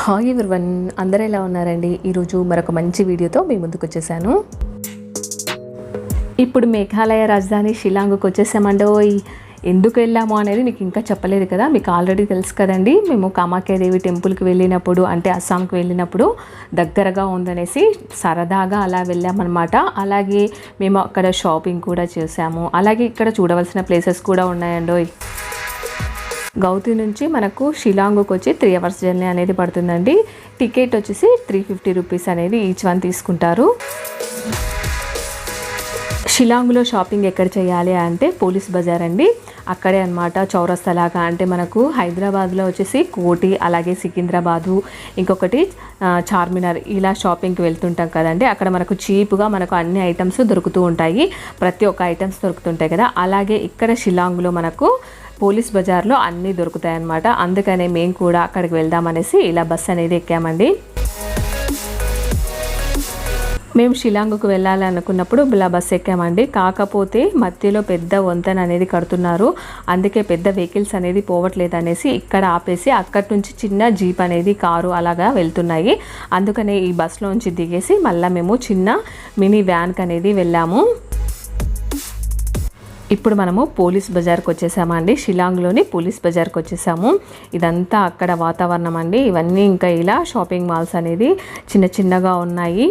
Hi everyone అందరూ ఎలా ఉన్నారండి? ఈరోజు మరొక మంచి వీడియోతో మీ ముందుకు వచ్చేసాను. ఇప్పుడు మేఘాలయ రాజధాని షిలాంగ్కి వచ్చేసామండోయ్ ఎందుకు వెళ్ళాము అనేది మీకు ఇంకా చెప్పలేదు కదా? మీకు ఆల్రెడీ తెలుసు కదండి. మేము కామాఖ్యాదేవి టెంపుల్కి వెళ్ళినప్పుడు అంటే అస్సాంకి వెళ్ళినప్పుడు దగ్గరగా ఉందనేసి సరదాగా అలా వెళ్ళామన్నమాట. అలాగే మేము అక్కడ షాపింగ్ కూడా చేసాము. అలాగే ఇక్కడ చూడవలసిన ప్లేసెస్ కూడా ఉన్నాయండోయ్ గౌతి నుంచి మనకు షిలాంగ్కి వచ్చి త్రీ అవర్స్ జర్నీ అనేది పడుతుందండి. టికెట్ వచ్చేసి త్రీ ఫిఫ్టీ రూపీస్ అనేది ఈచ్ వన్ తీసుకుంటారు. షిలాంగ్లో షాపింగ్ ఎక్కడ చేయాలి అంటే పోలీస్ బజార్ అండి. అక్కడే అనమాట చౌరస్తలాగా అంటే మనకు హైదరాబాద్లో వచ్చేసి కోటి అలాగే సికింద్రాబాదు ఇంకొకటి చార్మినార్ ఇలా షాపింగ్కి వెళ్తుంటాం కదండి. అక్కడ మనకు చీప్గా మనకు అన్ని ఐటమ్స్ దొరుకుతూ ఉంటాయి. ప్రతి ఒక్క ఐటమ్స్ దొరుకుతుంటాయి కదా. అలాగే ఇక్కడ షిలాంగ్లో మనకు పోలీస్ బజార్లో అన్నీ దొరుకుతాయి అన్నమాట అందుకనే మేము కూడా అక్కడికి వెళ్దామనేసి ఇలా బస్ అనేది ఎక్కామండి. మేము షిలాంగ్కు వెళ్ళాలి అనుకున్నప్పుడు ఇలా బస్ ఎక్కామండి. కాకపోతే మధ్యలో పెద్ద వంతెన అనేది కడుతున్నారు. అందుకే పెద్ద వెహికల్స్ అనేది పోవట్లేదు అనేసి ఇక్కడ ఆపేసి అక్కడి నుంచి చిన్న జీప్ అనేది కారు అలాగా వెళ్తున్నాయి. అందుకనే ఈ బస్లోంచి దిగేసి మళ్ళీ మేము చిన్న మినీ వ్యాన్కి అనేది వెళ్ళాము. ఇప్పుడు మనము పోలీస్ బజార్కి వచ్చేసామా అండి? షిలాంగ్లోని పోలీస్ బజార్కి వచ్చేసాము. ఇదంతా అక్కడ వాతావరణం అండి. ఇవన్నీ ఇంకా ఇలా షాపింగ్ మాల్స్ అనేది చిన్న చిన్నగా ఉన్నాయి.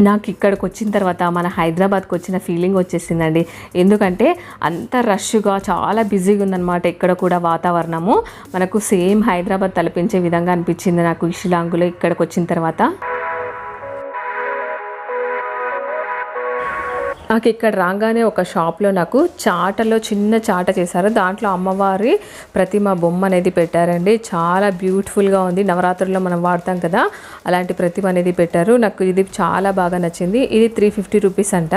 నాకు ఇక్కడికి వచ్చిన తర్వాత మన హైదరాబాద్కి వచ్చిన ఫీలింగ్ వచ్చేసిందండి. ఎందుకంటే అంత రష్గా చాలా బిజీగా ఉందన్నమాట ఇక్కడ కూడా వాతావరణము. మనకు సేమ్ హైదరాబాద్ తలపించే విధంగా అనిపించింది నాకు ఈ షిలాంగ్లో ఇక్కడికి వచ్చిన తర్వాత. నాకు ఇక్కడ రాగానే ఒక షాప్లో నాకు చాటలో చిన్న చాట చేశారు. దాంట్లో అమ్మవారి ప్రతిమ బొమ్మ అనేది పెట్టారండి. చాలా బ్యూటిఫుల్గా ఉంది. నవరాత్రుల్లో మనం వాడతాం కదా అలాంటి ప్రతిమ అనేది పెట్టారు. నాకు ఇది చాలా బాగా నచ్చింది. ఇది త్రీ ఫిఫ్టీ రూపీస్ అంట.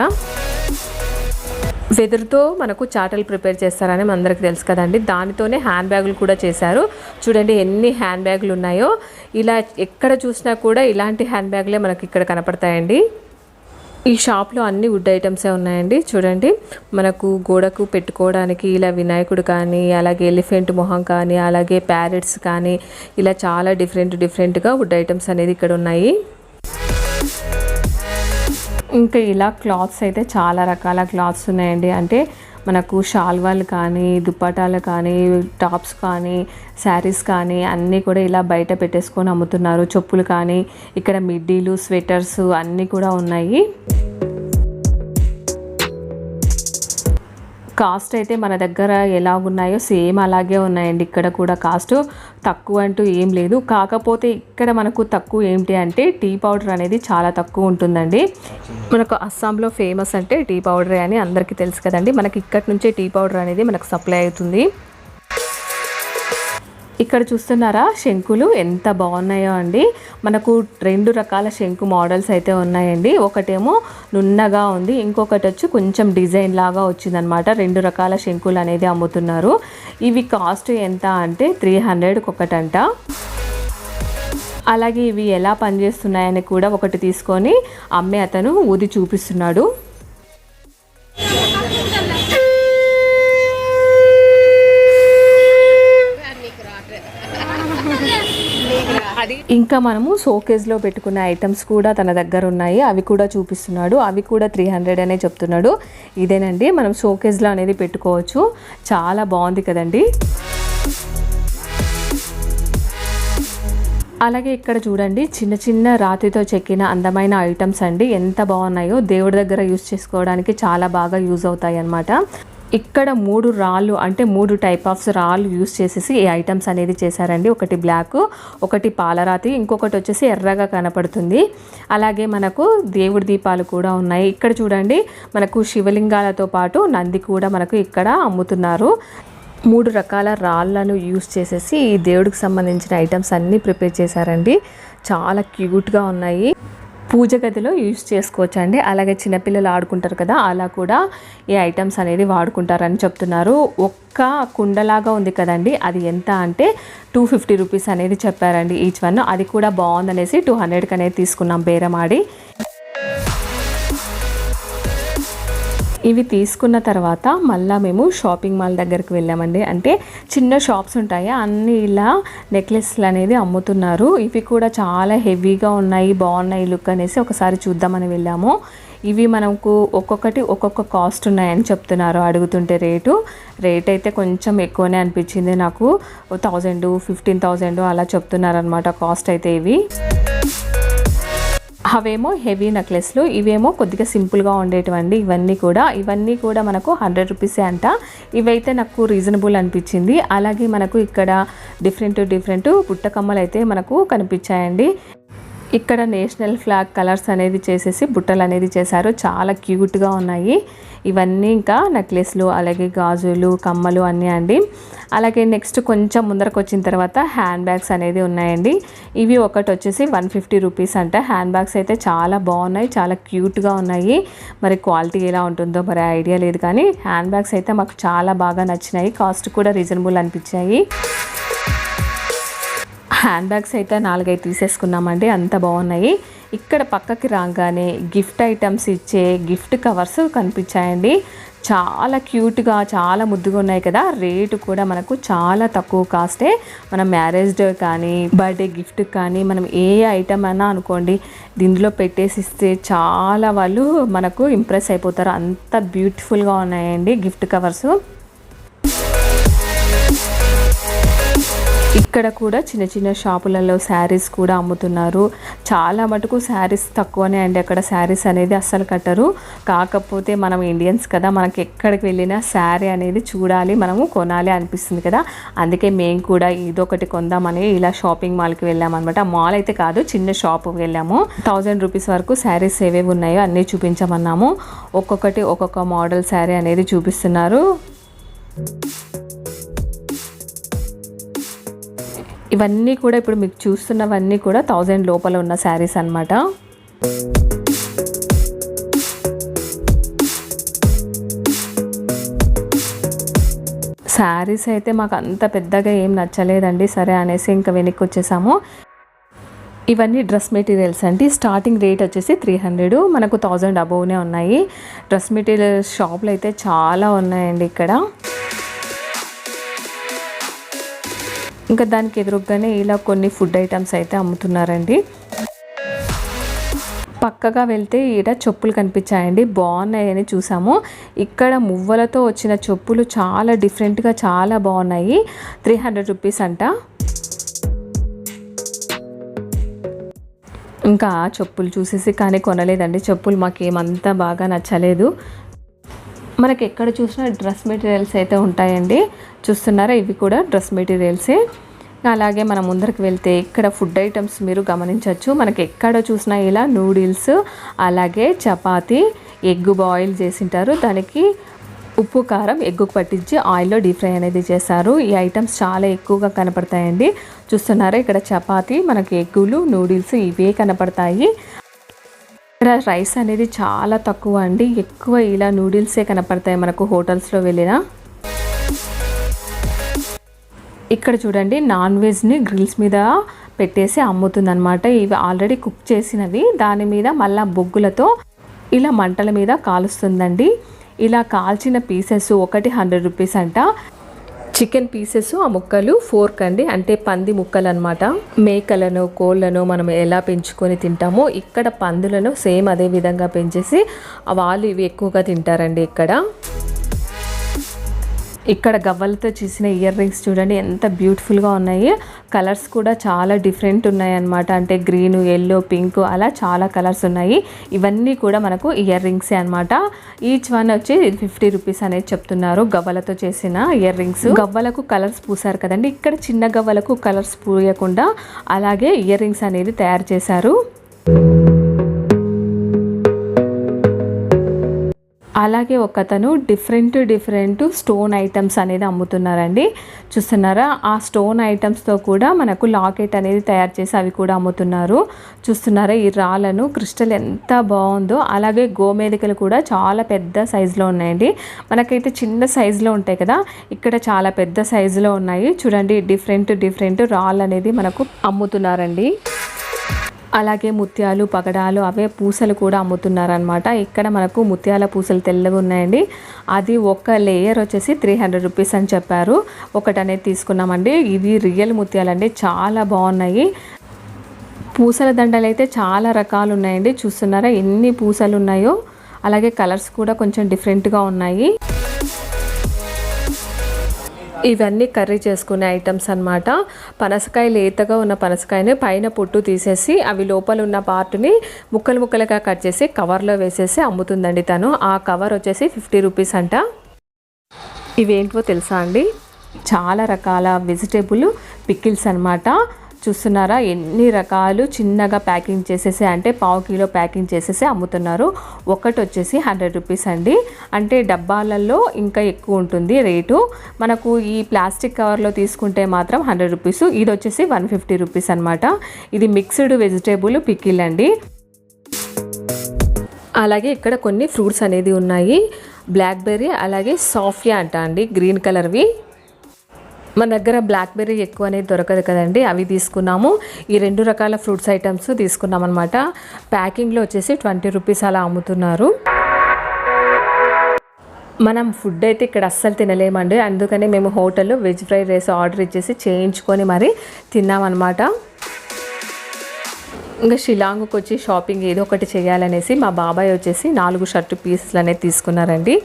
వెదురుతో మనకు చాటలు ప్రిపేర్ చేస్తారని మనందరికి తెలుసు కదండి. దానితోనే హ్యాండ్ బ్యాగులు కూడా చేశారు. చూడండి ఎన్ని హ్యాండ్ బ్యాగులు ఉన్నాయో. ఇలా ఎక్కడ చూసినా కూడా ఇలాంటి హ్యాండ్ బ్యాగులే మనకి ఇక్కడ కనపడతాయండి. ఈ షాప్లో అన్ని వుడ్ ఐటమ్సే ఉన్నాయండి. చూడండి. మనకు గోడకు పెట్టుకోవడానికి ఇలా వినాయకుడు కానీ అలాగే ఎలిఫెంట్ మొహం కానీ అలాగే ప్యారెట్స్ కానీ ఇలా చాలా డిఫరెంట్ డిఫరెంట్గా వుడ్ ఐటమ్స్ అనేది ఇక్కడ ఉన్నాయి. ఇంకా ఇలా క్లాత్స్ అయితే చాలా రకాల క్లాత్స్ ఉన్నాయండి. అంటే మనకు షాల్వాలు కానీ దుప్పటాలు కానీ టాప్స్ కానీ శారీస్ కానీ అన్నీ కూడా ఇలా బయట పెట్టేసుకొని అమ్ముతున్నారు. చెప్పులు కానీ ఇక్కడ మిడ్డీలు స్వెటర్స్ అన్నీ కూడా ఉన్నాయి. కాస్ట్ అయితే మన దగ్గర ఎలా ఉన్నాయో సేమ్ అలాగే ఉన్నాయండి. ఇక్కడ కూడా కాస్ట్ తక్కువ అంటూ ఏం లేదు. కాకపోతే ఇక్కడ మనకు తక్కువ ఏంటి అంటే టీ పౌడర్ అనేది చాలా తక్కువ ఉంటుందండి. మనకు అస్సాంలో ఫేమస్ అంటే టీ పౌడరే అని అందరికీ తెలుసు కదండి. మనకి ఇక్కడి నుంచే టీ పౌడర్ అనేది మనకు సప్లై అవుతుంది. ఇక్కడ చూస్తున్నారా? శంకులు ఎంత బాగున్నాయో అండి. మనకు రెండు రకాల శంకు మోడల్స్ అయితే ఉన్నాయండి. ఒకటేమో నున్నగా ఉంది. ఇంకొకటి వచ్చి కొంచెం డిజైన్ లాగా వచ్చిందనమాట రెండు రకాల శంకులు అనేది అమ్ముతున్నారు. ఇవి కాస్ట్ ఎంత అంటే త్రీ హండ్రెడ్కి ఒకటంట. అలాగే ఇవి ఎలా పనిచేస్తున్నాయని కూడా ఒకటి తీసుకొని అమ్మే అతను ఊది చూపిస్తున్నాడు. ఇంకా మనము షోకేజ్లో పెట్టుకున్న ఐటమ్స్ కూడా తన దగ్గర ఉన్నాయి. అవి కూడా చూపిస్తున్నాడు. అవి కూడా త్రీ హండ్రెడ్ అనే చెప్తున్నాడు. ఇదేనండి. మనం షోకేజ్లో అనేది పెట్టుకోవచ్చు. చాలా బాగుంది కదండి. అలాగే ఇక్కడ చూడండి. చిన్న చిన్న రాతితో చెక్కిన అందమైన ఐటమ్స్ అండి. ఎంత బాగున్నాయో దేవుడి దగ్గర యూస్ చేసుకోవడానికి చాలా బాగా యూజ్ అవుతాయి అన్నమాట ఇక్కడ మూడు రాళ్ళు అంటే మూడు టైప్ ఆఫ్ రాళ్ళు యూస్ చేసేసి ఈ ఐటమ్స్ అనేది చేశారండి. ఒకటి బ్లాక్ ఒకటి పాలరాతి ఇంకొకటి వచ్చేసి ఎర్రగా కనపడుతుంది. అలాగే మనకు దేవుడి దీపాలు కూడా ఉన్నాయి. ఇక్కడ చూడండి మనకు శివలింగాలతో పాటు నంది కూడా మనకు ఇక్కడ అమ్ముతున్నారు. మూడు రకాల రాళ్ళను యూస్ చేసేసి ఈ దేవుడికి సంబంధించిన ఐటమ్స్ అన్నీ ప్రిపేర్ చేశారండి. చాలా క్యూట్గా ఉన్నాయి. పూజ గదిలో యూజ్ చేసుకోవచ్చు అండి అలాగే చిన్నపిల్లలు ఆడుకుంటారు కదా అలా కూడా ఈ ఐటమ్స్ అనేది వాడుకుంటారని చెప్తున్నారు. ఒక్క కుండలాగా ఉంది కదండి అది ఎంత అంటే టూ ఫిఫ్టీ రూపీస్ అనేది చెప్పారండి ఈచ్ వన్. అది కూడా బాగుందనేసి టూ హండ్రెడ్కి అనేది తీసుకున్నాం బేరం ఆడి ఇవి తీసుకున్న తర్వాత మళ్ళీ మేము షాపింగ్ మాల్ దగ్గరికి వెళ్ళామండి. అంటే చిన్న షాప్స్ ఉంటాయి. అన్ని ఇలా నెక్లెస్లు అనేది అమ్ముతున్నారు. ఇవి కూడా చాలా హెవీగా ఉన్నాయి. బాగున్నాయి లుక్ అనేసి ఒకసారి చూద్దామని వెళ్ళాము. ఇవి మనకు ఒక్కొక్కటి ఒక్కొక్క కాస్ట్ ఉన్నాయని చెప్తున్నారు. అడుగుతుంటే రేటు. రేట్ అయితే కొంచెం ఎక్కువనే అనిపించింది నాకు. థౌజండ్ ఫిఫ్టీన్ థౌజండ్ అలా చెప్తున్నారు అనమాట కాస్ట్ అయితే ఇవి. అవేమో హెవీ నెక్లెస్లు ఇవేమో కొద్దిగా సింపుల్గా ఉండేటివండి. ఇవన్నీ కూడా ఇవన్నీ కూడా మనకు హండ్రెడ్ రూపీసే అంట. ఇవైతే నాకు రీజనబుల్ అనిపించింది. అలాగే మనకు ఇక్కడ డిఫరెంట్ డిఫరెంట్ బుట్టకమ్మలు అయితే మనకు కనిపించాయండి. ఇక్కడ నేషనల్ ఫ్లాగ్ కలర్స్ అనేది చేసేసి బుట్టలు అనేది చేశారు. చాలా క్యూట్గా ఉన్నాయి. ఇవన్నీ ఇంకా నెక్లెస్లు అలాగే గాజులు కమ్మలు అన్నీ అండి. అలాగే నెక్స్ట్ కొంచెం ముందరకు వచ్చిన తర్వాత హ్యాండ్ బ్యాగ్స్ అనేది ఉన్నాయండి. ఇవి ఒకటి వచ్చేసి వన్ ఫిఫ్టీ రూపీస్ అంట. హ్యాండ్ బ్యాగ్స్ అయితే చాలా బాగున్నాయి చాలా క్యూట్గా ఉన్నాయి. మరి క్వాలిటీ ఎలా ఉంటుందో మరి ఐడియా లేదు కానీ హ్యాండ్ బ్యాగ్స్ అయితే మాకు చాలా బాగా నచ్చినాయి. కాస్ట్ కూడా రీజనబుల్ అనిపించాయి. హ్యాండ్ బ్యాగ్స్ అయితే నాలుగైదు తీసేసుకున్నామండి. అంత బాగున్నాయి. ఇక్కడ పక్కకి రాగానే గిఫ్ట్ ఐటమ్స్ ఇచ్చే గిఫ్ట్ కవర్స్ కనిపించాయండి. చాలా క్యూట్గా చాలా ముద్దుగా ఉన్నాయి కదా. రేటు కూడా మనకు చాలా తక్కువ కాస్టే మనం మ్యారేజ్ డే కానీ బర్త్డే గిఫ్ట్ కానీ మనం ఏ ఐటమ్ అయినా అనుకోండి దీనిలో పెట్టేసి ఇస్తే చాలా వాళ్ళు మనకు ఇంప్రెస్ అయిపోతారు. అంత బ్యూటిఫుల్గా ఉన్నాయండి గిఫ్ట్ కవర్స్. ఇక్కడ కూడా చిన్న చిన్న షాపులలో శారీస్ కూడా అమ్ముతున్నారు. చాలా మటుకు శారీస్ తక్కువనే అండి అక్కడ శారీస్ అనేది అస్సలు కట్టరు. కాకపోతే మనం ఇండియన్స్ కదా మనకి ఎక్కడికి వెళ్ళినా శారీ అనేది చూడాలి మనము కొనాలి అనిపిస్తుంది కదా. అందుకే మేము కూడా ఇదొకటి కొందామని ఇలా షాపింగ్ మాల్కి వెళ్ళామన్నమాట. మాల్ అయితే కాదు చిన్న షాప్ వెళ్ళాము. థౌజండ్ రూపీస్ వరకు శారీస్ ఏవేవి ఉన్నాయో అన్నీ చూపించమన్నాము. ఒక్కొక్కటి ఒక్కొక్క మోడల్ శారీ అనేది చూపిస్తున్నారు. ఇవన్నీ కూడా ఇప్పుడు మీకు చూస్తున్నవన్నీ కూడా థౌజండ్ లోపల ఉన్న శారీస్ అనమాట శారీస్ అయితే మాకు అంత పెద్దగా ఏం నచ్చలేదండి. సరే అనేసి ఇంకా వెనక్కి వచ్చేసాము. ఇవన్నీ డ్రెస్ మెటీరియల్స్ అండి. స్టార్టింగ్ రేట్ వచ్చేసి త్రీ హండ్రెడ్ మనకు థౌజండ్ అబోవ్నే ఉన్నాయి. డ్రెస్ మెటీరియల్ షాపులు అయితే చాలా ఉన్నాయండి ఇక్కడ. ఇంకా దానికి ఎదురుగానే ఇలా కొన్ని ఫుడ్ ఐటమ్స్ అయితే అమ్ముతున్నారండి. పక్కగా వెళ్తే ఈడ చెప్పులు కనిపించాయండి. బాగున్నాయని చూసాము. ఇక్కడ మువ్వలతో వచ్చిన చెప్పులు చాలా డిఫరెంట్గా చాలా బాగున్నాయి. త్రీ హండ్రెడ్ రూపీస్ అంట. ఇంకా చెప్పులు చూసేసి కానీ కొనలేదండి. చెప్పులు మాకు ఏమంతా బాగా నచ్చలేదు. మనకి ఎక్కడ చూసినా డ్రెస్ మెటీరియల్స్ అయితే ఉంటాయండి. చూస్తున్నారా? ఇవి కూడా డ్రెస్ మెటీరియల్సే. అలాగే మనం ముందరికి వెళ్తే ఇక్కడ ఫుడ్ ఐటమ్స్ మీరు గమనించవచ్చు మనకి ఎక్కడ చూసినా ఇలా నూడిల్స్ అలాగే చపాతి ఎగ్ బాయిల్ చేసింటారు. దానికి ఉప్పు కారం ఎగ్గు పట్టించి ఆయిల్లో డీప్ ఫ్రై అనేది చేస్తారు ఈ ఐటమ్స్ చాలా ఎక్కువగా కనపడతాయండి. చూస్తున్నారా? ఇక్కడ చపాతి మనకి ఎగ్గులు నూడిల్స్ ఇవే కనపడతాయి. ఇక్కడ రైస్ అనేది చాలా తక్కువ అండి. ఎక్కువ ఇలా నూడిల్సే కనపడతాయి మనకు హోటల్స్లో వెళ్ళినా. ఇక్కడ చూడండి నాన్ వెజ్ని గ్రిల్స్ మీద పెట్టేసి అమ్ముతుందన్నమాట. ఇవి ఆల్రెడీ కుక్ చేసినవి. దాని మీద మళ్ళీ బొగ్గులతో ఇలా మంటల మీద కాలుస్తుందండి. ఇలా కాల్చిన పీసెస్ ఒకటి హండ్రెడ్ రూపీస్ అంట. చికెన్ పీసెస్ ఆ ముక్కలు ఫోర్క్ అండి. అంటే పంది ముక్కలు అనమాట మేకలను కోళ్ళను మనం ఎలా పెంచుకొని తింటామో ఇక్కడ పందులను సేమ్ అదే విధంగా పెంచేసి వాళ్ళు ఇవి ఎక్కువగా తింటారండి ఇక్కడ. ఇక్కడ గవ్వలతో చేసిన ఇయర్ రింగ్స్ చూడండి ఎంత బ్యూటిఫుల్గా ఉన్నాయి. కలర్స్ కూడా చాలా డిఫరెంట్ ఉన్నాయి అనమాట అంటే గ్రీన్ ఎల్లో పింక్ అలా చాలా కలర్స్ ఉన్నాయి. ఇవన్నీ కూడా మనకు ఇయర్ రింగ్సే అనమాట ఈచ్ వన్ వచ్చి ఫిఫ్టీ రూపీస్ అనేది చెప్తున్నారు గవ్వలతో చేసిన ఇయర్ రింగ్స్. గవ్వలకు కలర్స్ పూసారు కదండి. ఇక్కడ చిన్న గవ్వలకు కలర్స్ పూయకుండా అలాగే ఇయర్ రింగ్స్ అనేది తయారు చేశారు. అలాగే ఒకతను డిఫరెంట్ డిఫరెంట్ స్టోన్ ఐటమ్స్ అనేది అమ్ముతున్నారండి. చూస్తున్నారా? ఆ స్టోన్ ఐటమ్స్తో కూడా మనకు లాకెట్ అనేది తయారు చేసి అవి కూడా అమ్ముతున్నారు. చూస్తున్నారా? ఈ రాళ్ళను క్రిస్టల్ ఎంత బాగుందో అలాగే గోమేదికలు కూడా చాలా పెద్ద సైజులో ఉన్నాయండి. మనకైతే చిన్న సైజులో ఉంటాయి కదా? ఇక్కడ చాలా పెద్ద సైజులో ఉన్నాయి. చూడండి డిఫరెంట్ డిఫరెంట్ రాళ్ళు అనేది మనకు అమ్ముతున్నారండి. అలాగే ముత్యాలు పగడాలు అవే పూసలు కూడా అమ్ముతున్నారనమాట ఇక్కడ మనకు ముత్యాల పూసలు తెల్లగా ఉన్నాయండి. అది ఒక లేయర్ వచ్చేసి త్రీ హండ్రెడ్ రూపీస్ అని చెప్పారు. ఒకటి అనేది తీసుకున్నామండి. ఇవి రియల్ ముత్యాలండి. చాలా బాగున్నాయి. పూసల దండలు అయితే చాలా రకాలు ఉన్నాయండి. చూస్తున్నారా ఎన్ని పూసలు ఉన్నాయో? అలాగే కలర్స్ కూడా కొంచెం డిఫరెంట్గా ఉన్నాయి. ఇవన్నీ కర్రీ చేసుకునే ఐటమ్స్ అనమాట పనసకాయ లేతగా ఉన్న పనసకాయని పైన పొట్టు తీసేసి అవి లోపల ఉన్న పార్ట్ని ముక్కలు ముక్కలుగా కట్ చేసి కవర్లో వేసేసి అమ్ముతుందండి తను. ఆ కవర్ వచ్చేసి ఫిఫ్టీ రూపీస్ అంట. ఇవేంటో తెలుసా అండి? చాలా రకాల వెజిటేబుల్ పికిల్స్ అన్నమాట. చూస్తున్నారా? ఎన్ని రకాలు చిన్నగా ప్యాకింగ్ చేసేసి అంటే పావు కిలో ప్యాకింగ్ చేసేసి అమ్ముతున్నారు? ఒకటి వచ్చేసి హండ్రెడ్ రూపీస్ అండి. అంటే డబ్బాలలో ఇంకా ఎక్కువ ఉంటుంది రేటు. మనకు ఈ ప్లాస్టిక్ కవర్లో తీసుకుంటే మాత్రం హండ్రెడ్ రూపీస్. ఇది వచ్చేసి వన్ ఫిఫ్టీ రూపీస్ అనమాట ఇది మిక్స్డ్ వెజిటేబుల్ పికిల్ అండి. అలాగే ఇక్కడ కొన్ని ఫ్రూట్స్ అనేది ఉన్నాయి. బ్లాక్బెర్రీ అలాగే సాఫియా అంట అండి గ్రీన్ కలర్వి. మన దగ్గర బ్లాక్బెర్రీ ఎక్కువ అనేది దొరకదు కదండి. అవి తీసుకున్నాము. ఈ రెండు రకాల ఫ్రూట్స్ ఐటమ్స్ తీసుకున్నాం అనమాట ప్యాకింగ్లో వచ్చేసి ట్వంటీ రూపీస్ అలా అమ్ముతున్నారు. మనం ఫుడ్ అయితే ఇక్కడ అస్సలు తినలేమండి. అందుకని మేము హోటల్లో వెజ్ ఫ్రైడ్ రైస్ ఆర్డర్ ఇచ్చేసి చేయించుకొని మరి తిన్నామన్నమాట. ఇంకా షిలాంగ్కి వచ్చి షాపింగ్ ఏదో ఒకటి చేయాలనేసి మా బాబాయ్ వచ్చేసి నాలుగు షర్ట్ పీసులు అనేది తీసుకున్నారండి.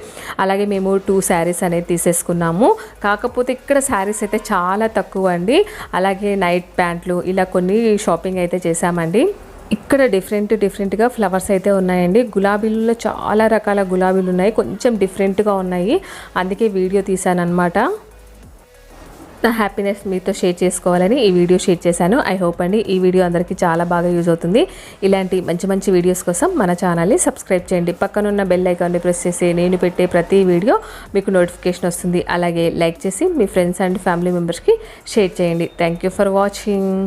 అలాగే మేము టూ శారీస్ అనేది తీసేసుకున్నాము. కాకపోతే ఇక్కడ శారీస్ అయితే చాలా తక్కువ అండి. అలాగే నైట్ ప్యాంట్లు ఇలా కొన్ని షాపింగ్ అయితే చేశామండి. ఇక్కడ డిఫరెంట్ డిఫరెంట్గా ఫ్లవర్స్ అయితే ఉన్నాయండి. గులాబీలలో చాలా రకాల గులాబీలు ఉన్నాయి. కొంచెం డిఫరెంట్గా ఉన్నాయి. అందుకే వీడియో తీశాను అనమాట నా హ్యాపీనెస్ మీతో షేర్ చేసుకోవాలని ఈ వీడియో షేర్ చేశాను. ఐ హోప్ అండి ఈ వీడియో అందరికీ చాలా బాగా యూజ్ అవుతుంది. ఇలాంటి మంచి మంచి వీడియోస్ కోసం మన ఛానల్ని సబ్స్క్రైబ్ చేయండి. పక్కనున్న బెల్ ఐకాన్ని ప్రెస్ చేసి నేను పెట్టే ప్రతి వీడియో మీకు నోటిఫికేషన్ వస్తుంది. అలాగే లైక్ చేసి మీ ఫ్రెండ్స్ అండ్ ఫ్యామిలీ మెంబర్స్కి షేర్ చేయండి. Thank for watching